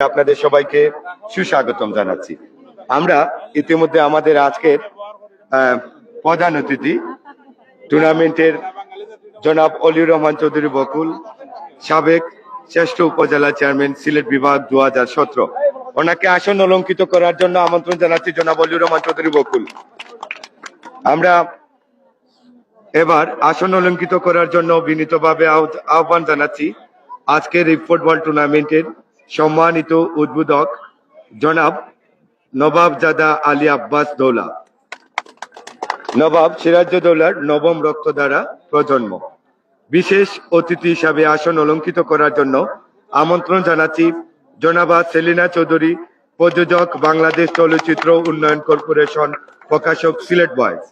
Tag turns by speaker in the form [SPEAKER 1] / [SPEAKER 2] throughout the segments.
[SPEAKER 1] আপনাদের সবাইকে সুস্বাগতম জানাচ্ছি। আমরা ইতিমধ্যে আমাদের আজকের প্রধান অতিথি টুর্নামেন্টের জনাব অলিউর রহমান চৌধুরী বকুল, সাবেক শ্রেষ্ঠ উপজেলা চেয়ারম্যান, সিলেট বিভাগ দু হাজার সতেরো। ওনাকে আসন অলঙ্কিত করার জন্য আমন্ত্রণ জানাচ্ছি জনাব অলিউর রহমান চৌধুরী বকুল। আমরা এবার আসন অলঙ্কিত করার জন্য বিনীতভাবে আহ্ব- আহ্বান জানাচ্ছি আজকের এই ফুটবল টুর্নামেন্টের সম্মানিত উদ্বোধক জনাব নবাবজাদা আলী আব্বাস দৌলা। নবাব সিরাজউদ্দৌলার নবম রক্তধারা প্রজন্ম। বিশেষ অতিথি হিসাবে আসন অলঙ্কিত করার জন্য আমন্ত্রণ জানাচ্ছি জনাবা সেলিনা চৌধুরী, প্রযোজক বাংলাদেশ চলচ্চিত্র উন্নয়ন কর্পোরেশন প্রকাশক সিলেট বয়েজ।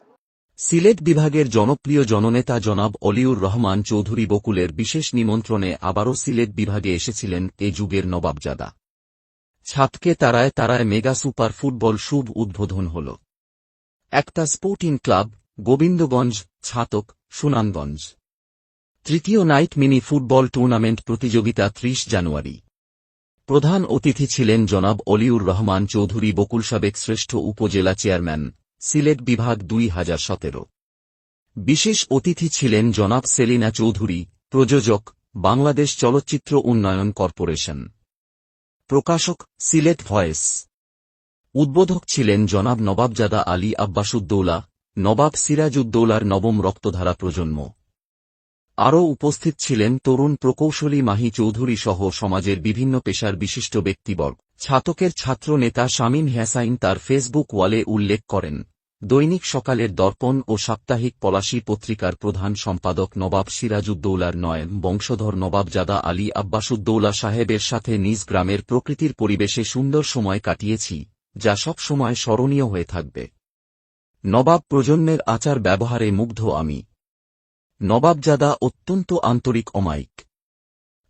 [SPEAKER 2] সিলেট বিভাগের জনপ্রিয় জননেতা জনাব অলিউর রহমান চৌধুরী বকুলের বিশেষ নিমন্ত্রণে আবারও সিলেট বিভাগে এসেছিলেন এ যুগের নবাবজাদা। ছাতকে তারায় তারায় মেগা সুপার ফুটবল শুভ উদ্বোধন হল। একটা স্পোর্টিং ক্লাব, গোবিন্দগঞ্জ, ছাতক সুনানগঞ্জ তৃতীয় নাইট মিনি ফুটবল টুর্নামেন্ট প্রতিযোগিতা ত্রিশ জানুয়ারি। প্রধান অতিথি ছিলেন জনাব অলিউর রহমান চৌধুরী বকুল সাবেক শ্রেষ্ঠ উপজেলা চেয়ারম্যান। সিলেট বিভাগ দুই হাজার সতেরো। বিশেষ অতিথি ছিলেন জনাব সেলিনা চৌধুরী, প্রযোজক, বাংলাদেশ চলচ্চিত্র উন্নয়ন কর্পোরেশন। প্রকাশক, সিলেট ভয়েস। উদ্বোধক ছিলেন জনাব নবাবজাদা আলী আব্বাসুদ্দৌলা নবাব সিরাজউদ্দৌলার নবম রক্তধারা প্রজন্ম। আরও উপস্থিত ছিলেন তরুণ প্রকৌশলী মাহি চৌধুরী সহ সমাজের বিভিন্ন পেশার বিশিষ্ট ব্যক্তিবর্গ। ছাতকের ছাত্র নেতা শামীম হ্যাসাইন তার ফেসবুক ওয়ালে উল্লেখ করেন, দৈনিক সকালের দর্পণ ও সাপ্তাহিক পলাশী পত্রিকার প্রধান সম্পাদক নবাব সিরাজউদ্দৌলার নয়ন বংশধর নবাবজাদা আলী আব্বাসুদ্দৌলা সাহেবের সাথে নিজ গ্রামের প্রকৃতির পরিবেশে সুন্দর সময় কাটিয়েছি, যা সব সময় স্মরণীয় হয়ে থাকবে। নবাব প্রজন্মের আচার ব্যবহারে মুগ্ধ আমি। নবাবজাদা অত্যন্ত আন্তরিক অমায়িক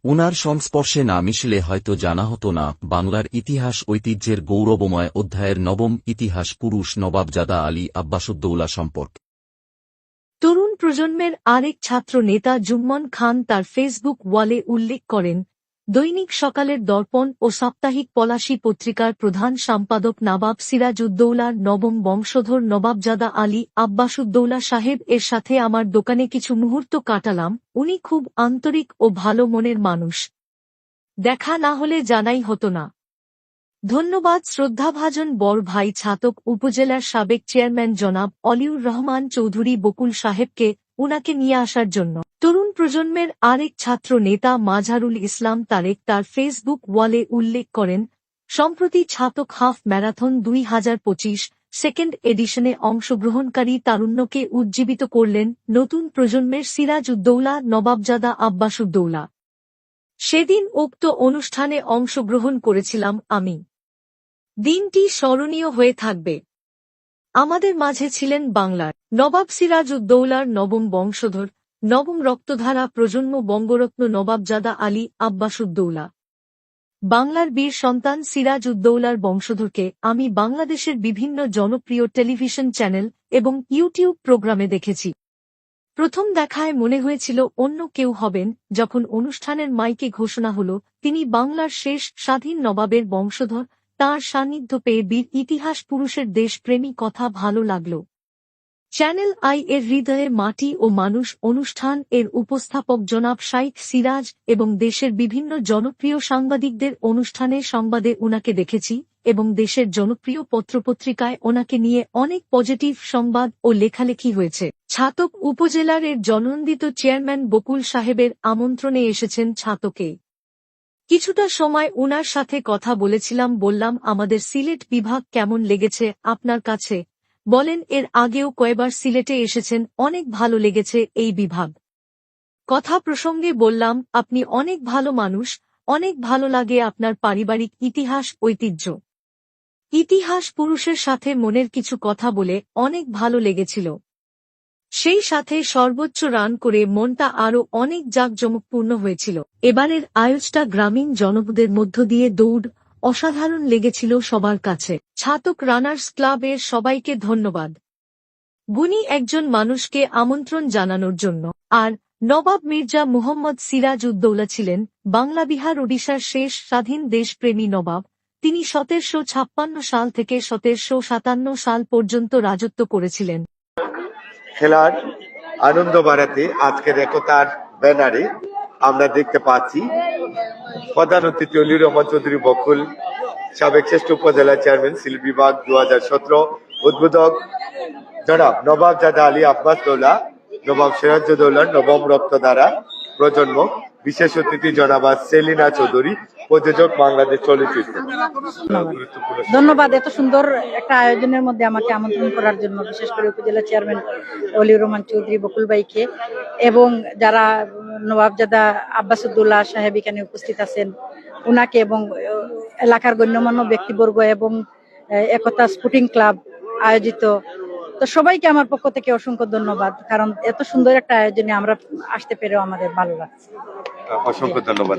[SPEAKER 2] উনার সংস্পর্শে না মিশলে হয়তো জানা হতো না, বাংলার ইতিহাস ঐতিহ্যের গৌরবময় অধ্যায়ের নবম ইতিহাস পুরুষ নবাবজাদা আলী আব্বাসুদ্দৌলা সম্পর্কে।
[SPEAKER 3] তরুণ প্রজন্মের আরেক ছাত্র নেতা জুম্মন খান তার ফেসবুক ওয়ালে উল্লেখ করেন দৈনিক সকালের দর্পণ ও সাপ্তাহিক পলাশী পত্রিকার প্রধান সম্পাদক নবাব সিরাজউদ্দৌলার নবম বংশধর নবাবজাদা আলী আব্বাসুদ্দৌলা সাহেব এর সাথে আমার দোকানে কিছু মুহূর্ত কাটালাম। উনি খুব আন্তরিক ও ভালো মনের মানুষ। দেখা না হলে জানাই হতো না। ধন্যবাদ শ্রদ্ধাভাজন বড় ভাই ছাতক উপজেলার সাবেক চেয়ারম্যান জনাব অলিউর রহমান চৌধুরী বকুল সাহেবকে উনাকে নিয়ে আসার জন্য। তরুণ প্রজন্মের আরেক ছাত্র নেতা মাঝারুল ইসলাম তারেক তার ফেসবুক ওয়ালে উল্লেখ করেন, সম্প্রতি ছাতক হাফ ম্যারাথন দুই হাজার পঁচিশ সেকেন্ড এডিশনে অংশগ্রহণকারী তারুণ্যকে উজ্জীবিত করলেন নতুন প্রজন্মের সিরাজ উদ্দৌলা নবাবজাদা আব্বাস উদ্দৌলা সেদিন উক্ত অনুষ্ঠানে অংশগ্রহণ করেছিলাম আমি। দিনটি স্মরণীয় হয়ে থাকবে। আমাদের মাঝে ছিলেন বাংলার নবাব সিরাজ উদ্দৌলার নবম বংশধর, নবম রক্তধারা প্রজন্ম বঙ্গরত্ন নবাবজাদা আলী আব্বাসুদ্দৌলা বাংলার বীর সন্তান সিরাজ উদ্দৌলার বংশধরকে আমি বাংলাদেশের বিভিন্ন জনপ্রিয় টেলিভিশন চ্যানেল এবং ইউটিউব প্রোগ্রামে দেখেছি। প্রথম দেখায় মনে হয়েছিল অন্য কেউ হবেন, যখন অনুষ্ঠানের মাইকে ঘোষণা হল, তিনি বাংলার শেষ স্বাধীন নবাবের বংশধর তার সান্নিধ্য পেয়ে বীর ইতিহাস পুরুষের দেশপ্রেমী কথা ভালো লাগল। চ্যানেল আই এর হৃদয়ে মাটি ও মানুষ অনুষ্ঠান এর উপস্থাপক জনাব শাইখ সিরাজ এবং দেশের বিভিন্ন জনপ্রিয় সাংবাদিকদের অনুষ্ঠানে সংবাদে উনাকে দেখেছি এবং দেশের জনপ্রিয় পত্রপত্রিকায় ওনাকে নিয়ে অনেক পজিটিভ সংবাদ ও লেখালেখি হয়েছে। ছাতক উপজেলার এর জনন্দিত চেয়ারম্যান বকুল সাহেবের আমন্ত্রণে এসেছেন ছাতকে। কিছুটা সময় উনার সাথে কথা বলেছিলাম, বললাম, আমাদের সিলেট বিভাগ কেমন লেগেছে আপনার কাছে? বলেন, এর আগেও কয়েবার সিলেটে এসেছেন, অনেক ভালো লেগেছে এই বিভাগ। কথা প্রসঙ্গে বললাম, আপনি অনেক ভালো মানুষ, অনেক ভালো লাগে আপনার পারিবারিক ইতিহাস, ঐতিহ্য। ইতিহাস পুরুষের সাথে মনের কিছু কথা বলে অনেক ভালো লেগেছিল। সেই সাথে সর্বোচ্চ রান করে মনটা আরও অনেক জাঁকজমকপূর্ণ হয়েছিল। এবারের আয়োজটা গ্রামীণ জনপদের মধ্য দিয়ে দৌড় অসাধারণ লেগেছিল সবার কাছে। ছাতক রানার্স ক্লাবের সবাইকে ধন্যবাদ। গুণী একজন মানুষকে আমন্ত্রণ জানানোর জন্য। আর নবাব মির্জা মুহম্মদ সিরাজ উদ্দৌলা ছিলেন বাংলা বিহার ওডিশার শেষ স্বাধীন দেশপ্রেমী নবাব। তিনি সতেরশো ছাপ্পান্ন সাল থেকে সতেরশো সাতান্ন সাল পর্যন্ত রাজত্ব করেছিলেন।
[SPEAKER 1] খেলার আনন্দ বাড়াতে আজকের একতার ব্যানারে আমরা দেখতে পাচ্ছি প্রধান অতিথি অলির রহমান চৌধুরী বকুল, সাবেক শ্রেষ্ঠ উপজেলা চেয়ারম্যান সিল বিভাগ দু হাজার সতেরো উদ্বোধক জনাব নবাব জাদা আলী আব্বাস দৌলা, নবাব সিরাজউদ্দৌলার নবম রক্ত দ্বারা প্রজন্ম। বিশেষ অতিথি জনাবা সেলিনা চৌধুরী, প্রযোজক বাংলাদেশ চলচ্চিত্র।
[SPEAKER 4] ধন্যবাদ এত সুন্দর একটা আয়োজনের মধ্যে আমাকে আমন্ত্রণ করার জন্য, বিশেষ করে উপজেলা চেয়ারম্যান অলিউর রহমান চৌধুরী, বকুল ভাইকে, এবং যারা নবাবজাদা আব্বাসুদ্দোল্লাহ সাহেব এখানে উপস্থিত আছেন, উনাকে এবং এলাকার গণ্যমান্য ব্যক্তিবর্গ এবং একতা স্পোর্টিং ক্লাব আয়োজিত। তো সবাইকে আমার পক্ষ থেকে অসংখ্য ধন্যবাদ, কারণ এত সুন্দর একটা আয়োজনে আমরা আসতে পেরেও আমাদের ভালো লাগছে।
[SPEAKER 1] অসংখ্য ধন্যবাদ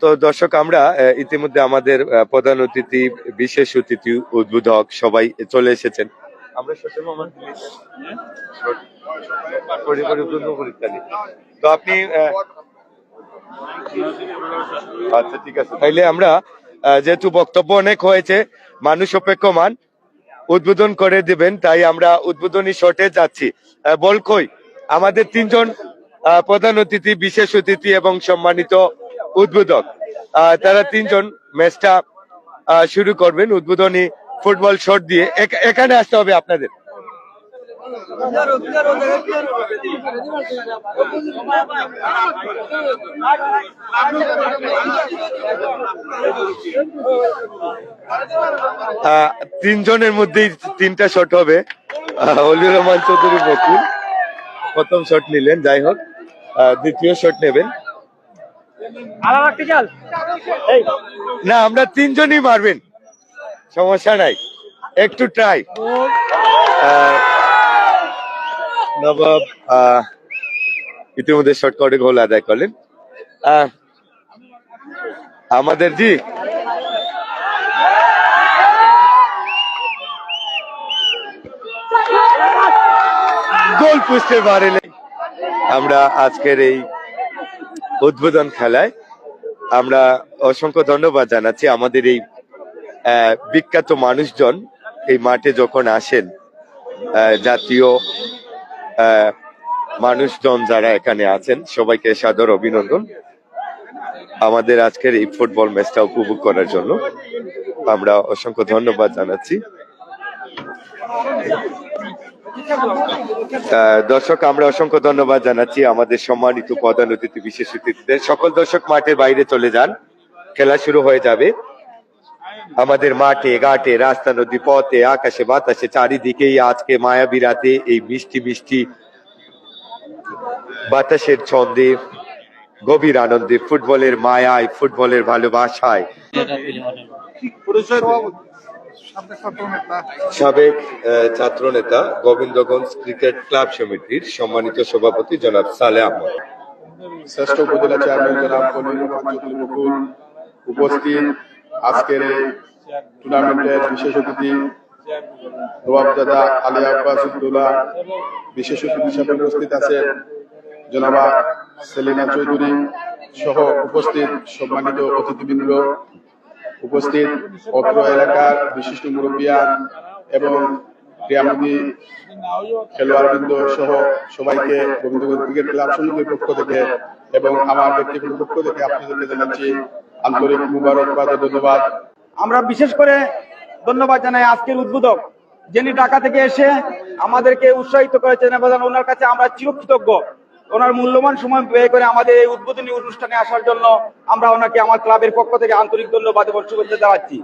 [SPEAKER 1] তো দর্শক, আমরা ইতিমধ্যে আমাদের প্রধান অতিথি, বিশেষ অতিথি, উদ্বোধক সবাই চলে এসেছেন। তো আপনি আচ্ছা ঠিক আছে। তাইলে আমরা যেহেতু বক্তব্য অনেক হয়েছে, মানুষ অপেক্ষমান, উদ্বোধন করে দিবেন, তাই আমরা উদ্বোধনী শটে যাচ্ছি। বল কই? আমাদের তিনজন প্রধান অতিথি বিশেষ অতিথি এবং সম্মানিত উদ্বোধক। তারা তিনজন ম্যাচটা শুরু করবেন। উদ্বোধনী ফুটবল শট দিয়ে। এখ- এখানে আসতে হবে আপনাদের। তিনজনের মধ্যেই তিনটা শট হবে। আহ, অলিউর রহমান চৌধুরী প্রথম শট নিলেন যাই হোক। দ্বিতীয় শট নেবেন। না আমরা তিনজনই মারবেন। সমস্যা নাই। একটু ট্রাই নবাব ইতিমধ্যে শর্ট করে গোল আদায় করলেন। আমাদের জি। গোল পুষতে পারেনি। আমরা আজকের এই উদ্বোধন খেলায় আমরা অসংখ্য ধন্যবাদ জানাচ্ছি আমাদের এই বিখ্যাত মানুষজন এই মাঠে যখন আসেন জাতীয় মানুষজন যারা এখানে আছেন, সবাইকে সাদর অভিনন্দন। আমাদের আজকের এই ফুটবল ম্যাচটা উপভোগ করার জন্য আমরা অসংখ্য ধন্যবাদ জানাচ্ছি। দর্শক, আমরা অসংখ্য ধন্যবাদ জানাচ্ছি আমাদের সম্মানিত প্রধান অতিথি, বিশেষ অতিথিদের। সকল দর্শক মাঠের বাইরে চলে যান। খেলা শুরু হয়ে যাবে। আমাদের মাঠে, ঘাটে, রাস্তা, নদী, পথে, আকাশে, বাতাসে, চারিদিকেই আজকে মায়াবী রাতে এই মিষ্টি মিষ্টি বাতাসের ছন্দে, গভীর আনন্দে, ফুটবলের মায়ায়, ফুটবলের ভালোবাসায়। সাবেক ছাত্র নেতা গোবিন্দগঞ্জ ক্রিকেট ক্লাব সমিতির সম্মানিত সভাপতি জনাব সালে আহমদ।
[SPEAKER 5] শ্রেষ্ঠ উপজেলা চেয়ারম্যান জনাব উপস্থিত আজকের টুর্নামেন্টের বিশেষ অতিথি নবাবজাদা আলী আব্বাস উদ্দৌলা বিশেষ অতিথি হিসাবে উপস্থিত আছে জনাবা সেলিনা চৌধুরী সহ উপস্থিত সম্মানিত অতিথিবৃন্দ। উপস্থিত অত্র এলাকার বিশিষ্ট মুরব্বিয়ান এবং ক্রীড়ামোদী খেলোয়াড়বৃন্দ সহ সবাইকে গোবিন্দগঞ্জ ক্রিকেট ক্লাব সমিতির পক্ষ থেকে এবং আমার ব্যক্তিগত পক্ষ থেকে আপনাদেরকে জানাচ্ছি আন্তরিক মুবারকবাদ ও ধন্যবাদ।
[SPEAKER 6] আমরা বিশেষ করে ধন্যবাদ জানাই আজকের উদ্বোধক, যিনি ঢাকা থেকে এসে আমাদেরকে উৎসাহিত করেছেন এবং ওনার কাছে আমরা চিরকৃতজ্ঞ। ওনার মূল্যবান সময় ব্যয় করে আমাদের এই উদ্বোধনী অনুষ্ঠানে আসার জন্য আমরা ওনাকে আমার ক্লাবের পক্ষ থেকে আন্তরিক ধন্যবাদ এবং শুভেচ্ছা জানাচ্ছি।